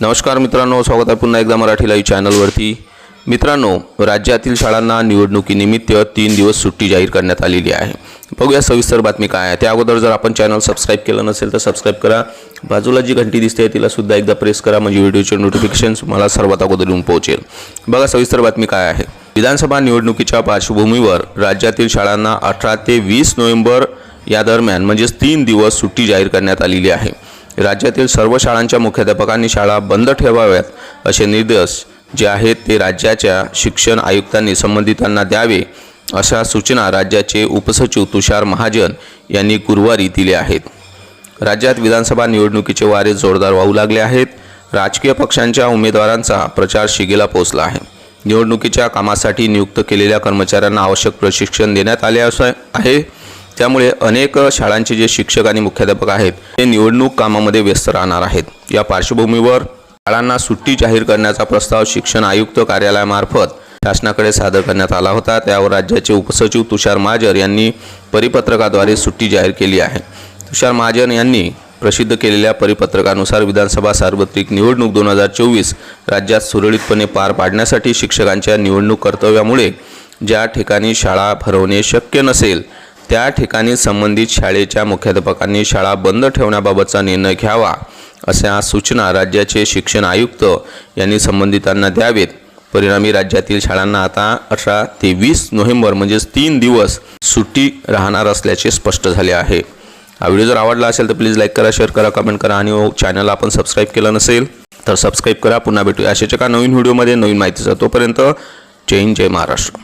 नमस्कार मित्रांनो स्वागत आहे पुन्हा एकदा मराठी लाईव्ह चॅनलवरती मित्रांनो राज्यातील शाळांना निवडणुकीनिमित्त तीन दिवस सुट्टी जाहीर करण्यात आलेली आहे. बघूया सविस्तर बातमी काय आहे. त्या अगोदर जर आपण चॅनल सबस्क्राईब केलं नसेल तर सबस्क्राईब करा. बाजूला जी घंटी दिसते तिला सुद्धा एकदा प्रेस करा म्हणजे व्हिडिओचे नोटिफिकेशन मला सर्वात अगोदर येऊन पोहोचेल. बघा सविस्तर बातमी काय आहे. विधानसभा निवडणुकीच्या पार्श्वभूमीवर राज्यातील शाळांना अठरा ते वीस नोव्हेंबर या दरम्यान म्हणजेच तीन दिवस सुट्टी जाहीर करण्यात आलेली आहे. राज्यातील सर्व शाळांच्या मुख्याध्यापकांनी शाळा बंद ठेवाव्यात असे निर्देश जे आहेत ते राज्याच्या शिक्षण आयुक्तांनी संबंधितांना द्यावे अशा सूचना राज्याचे उपसचिव तुषार महाजन यांनी गुरुवारी दिल्या आहेत. राज्यात विधानसभा निवडणुकीचे वारे जोरदार वाहू लागले आहेत. राजकीय पक्षांच्या उमेदवारांचा प्रचार शिगेला पोहोचला आहे. निवडणुकीच्या कामासाठी नियुक्त केलेल्या कर्मचाऱ्यांना आवश्यक प्रशिक्षण देण्यात आले असं आहे. त्यामुळे अनेक शाळांचे जे शिक्षक आणि मुख्याध्यापक आहेत ते निवडणूक कामामध्ये व्यस्त राहणार आहेत. या पार्श्वभूमीवर शाळांना सुट्टी जाहीर करण्याचा प्रस्ताव शिक्षण आयुक्त कार्यालयामार्फत शासनाकडे सादर करण्यात आला होता. त्यावर राज्याचे उपसचिव तुषार महाजन यांनी परिपत्रकाद्वारे सुट्टी जाहीर केली आहे. तुषार महाजन यांनी प्रसिद्ध केलेल्या परिपत्रकानुसार विधानसभा सार्वत्रिक निवडणूक दोन हजार चोवीस राज्यात सुरळीतपणे पार पाडण्यासाठी शिक्षकांच्या निवडणूक कर्तव्यामुळे ज्या ठिकाणी शाळा भरवणे शक्य नसेल त्या ठिकाणी संबंधित शाळेच्या मुख्याध्यापकांनी शाळा बंद ठेवण्याबाबतचा निर्णय घ्यावा अशा सूचना राज्याचे शिक्षण आयुक्त यांनी संबंधितांना द्यावेत. परिणामी राज्यातील शाळांना आता अठरा ते वीस नोव्हेंबर म्हणजेच तीन दिवस सुट्टी राहणार असल्याचे स्पष्ट झाले आहे. हा व्हिडिओ जर आवडला असेल तर प्लीज लाईक करा शेअर करा कमेंट करा आणि हो चॅनल आपण सबस्क्राईब केलं नसेल तर सबस्क्राईब करा. पुन्हा भेटूया अशाच्या एका नवीन व्हिडिओमध्ये. नवीन माहितीचा तोपर्यंत जय हिंद जय महाराष्ट्र.